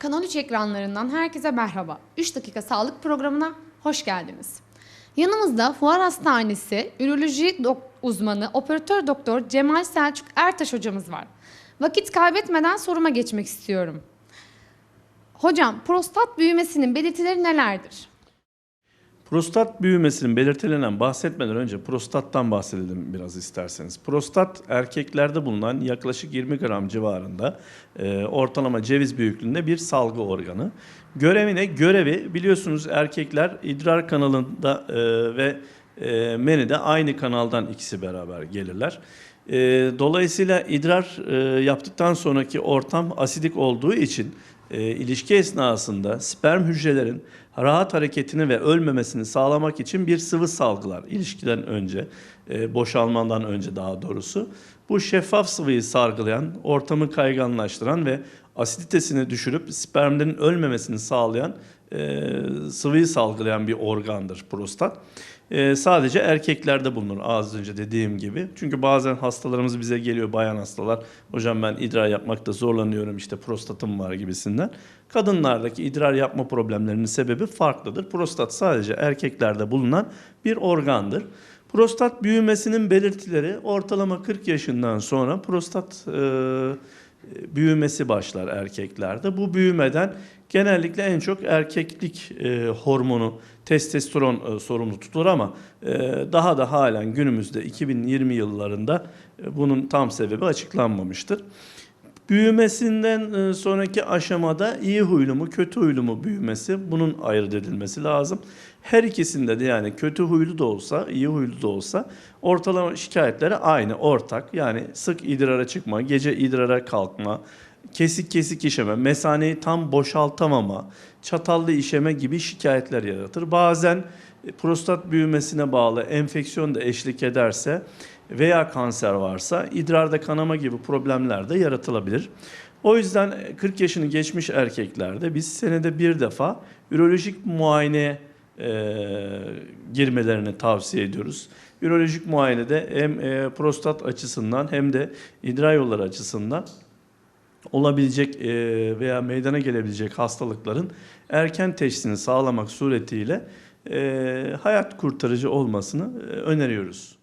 Kanal 3 ekranlarından herkese merhaba. 3 dakika sağlık programına hoş geldiniz. Yanımızda Fuar Hastanesi Üroloji uzmanı operatör doktor Cemal Selçuk Ertaş hocamız var. Vakit kaybetmeden soruma geçmek istiyorum. Hocam prostat büyümesinin belirtileri nelerdir? Prostat büyümesinin belirtilenen bahsetmeden önce prostattan bahsedelim biraz isterseniz. Prostat erkeklerde bulunan yaklaşık 20 gram civarında e, ortalama ceviz büyüklüğünde bir salgı organı. Görevine görevi biliyorsunuz erkekler idrar kanalında e, ve e, menide aynı kanaldan ikisi beraber gelirler. E, dolayısıyla idrar e, yaptıktan sonraki ortam asidik olduğu için e, ilişki esnasında sperm hücrelerin rahat hareketini ve ölmemesini sağlamak için bir sıvı salgılar ilişkiden önce, e, boşalmadan önce daha doğrusu. Bu şeffaf sıvıyı sargılayan, ortamı kayganlaştıran ve asiditesini düşürüp spermlerin ölmemesini sağlayan e, sıvıyı salgılayan bir organdır prostat. E, sadece erkeklerde bulunur az önce dediğim gibi. Çünkü bazen hastalarımız bize geliyor bayan hastalar. Hocam ben idrar yapmakta zorlanıyorum işte prostatım var gibisinden. Kadınlardaki idrar yapma problemlerinin sebebi farklıdır. Prostat sadece erkeklerde bulunan bir organdır. Prostat büyümesinin belirtileri ortalama 40 yaşından sonra prostat e, büyümesi başlar erkeklerde. Bu büyümeden genellikle en çok erkeklik e, hormonu testosteron e, sorumlu tutulur ama e, daha da halen günümüzde 2020 yıllarında e, bunun tam sebebi açıklanmamıştır. Büyümesinden e, sonraki aşamada iyi huylu mu kötü huylu mu büyümesi bunun ayırt edilmesi lazım. Her ikisinde de yani kötü huylu da olsa iyi huylu da olsa ortalama şikayetleri aynı ortak. Yani sık idrara çıkma, gece idrara kalkma, kesik kesik işeme, mesaneyi tam boşaltamama, çatallı işeme gibi şikayetler yaratır. Bazen e, prostat büyümesine bağlı enfeksiyon da eşlik ederse veya kanser varsa idrarda kanama gibi problemler de yaratılabilir. O yüzden 40 yaşını geçmiş erkeklerde biz senede bir defa ürolojik muayene e, girmelerini tavsiye ediyoruz. Ürolojik muayenede hem e, prostat açısından hem de idrar yolları açısından olabilecek e, veya meydana gelebilecek hastalıkların erken teşhisini sağlamak suretiyle e, hayat kurtarıcı olmasını e, öneriyoruz.